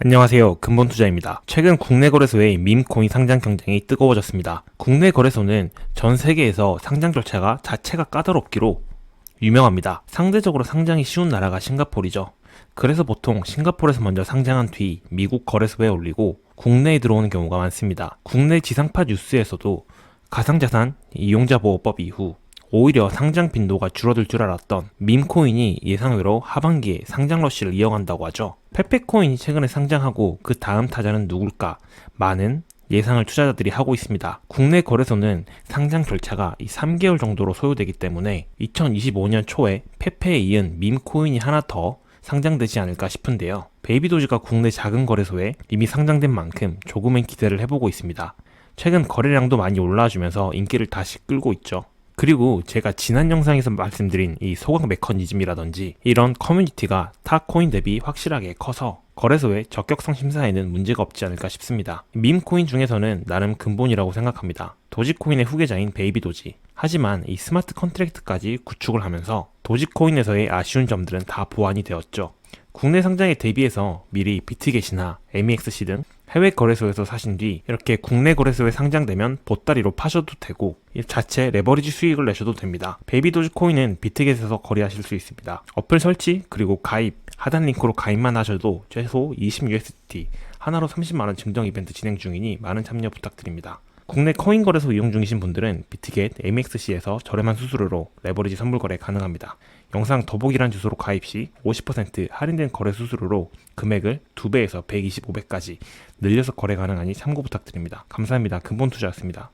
안녕하세요. 근본투자입니다. 최근 국내 거래소의 밈코인 상장 경쟁이 뜨거워졌습니다. 국내 거래소는 전 세계에서 상장 절차가 자체가 까다롭기로 유명합니다. 상대적으로 상장이 쉬운 나라가 싱가포르죠. 그래서 보통 싱가포르에서 먼저 상장한 뒤 미국 거래소에 올리고 국내에 들어오는 경우가 많습니다. 국내 지상파 뉴스에서도 가상자산 이용자 보호법 이후 오히려 상장 빈도가 줄어들 줄 알았던 밈코인이 예상외로 하반기에 상장 러쉬를 이어간다고 하죠. 페페코인이 최근에 상장하고 그 다음 타자는 누굴까? 많은 예상을 투자자들이 하고 있습니다. 국내 거래소는 상장 절차가 이 3개월 정도로 소요되기 때문에 2025년 초에 페페에 이은 밈코인이 하나 더 상장되지 않을까 싶은데요. 베이비도지가 국내 작은 거래소에 이미 상장된 만큼 조금은 기대를 해보고 있습니다. 최근 거래량도 많이 올라와주면서 인기를 다시 끌고 있죠. 그리고 제가 지난 영상에서 말씀드린 이 소각 메커니즘이라든지 이런 커뮤니티가 타 코인 대비 확실하게 커서 거래소의 적격성 심사에는 문제가 없지 않을까 싶습니다. 밈코인 중에서는 나름 근본이라고 생각합니다. 도지코인의 후계자인 베이비도지. 하지만 이 스마트 컨트랙트까지 구축을 하면서 도지코인에서의 아쉬운 점들은 다 보완이 되었죠. 국내 상장에 대비해서 미리 비트겟이나 MEXC 등 해외 거래소에서 사신 뒤 이렇게 국내 거래소에 상장되면 보따리로 파셔도 되고 이 자체 레버리지 수익을 내셔도 됩니다. 베이비 도지 코인은 비트겟에서 거래하실 수 있습니다. 어플 설치 그리고 가입 하단 링크로 가입만 하셔도 최소 20USDT 하나로 30만원 증정 이벤트 진행 중이니 많은 참여 부탁드립니다. 국내 코인 거래소 이용 중이신 분들은 비트겟 MXC에서 저렴한 수수료로 레버리지 선물 거래 가능합니다. 영상 더보기란 주소로 가입 시 50% 할인된 거래 수수료로 금액을 2배에서 120, 500까지 늘려서 거래 가능하니 참고 부탁드립니다. 감사합니다. 근본 투자였습니다.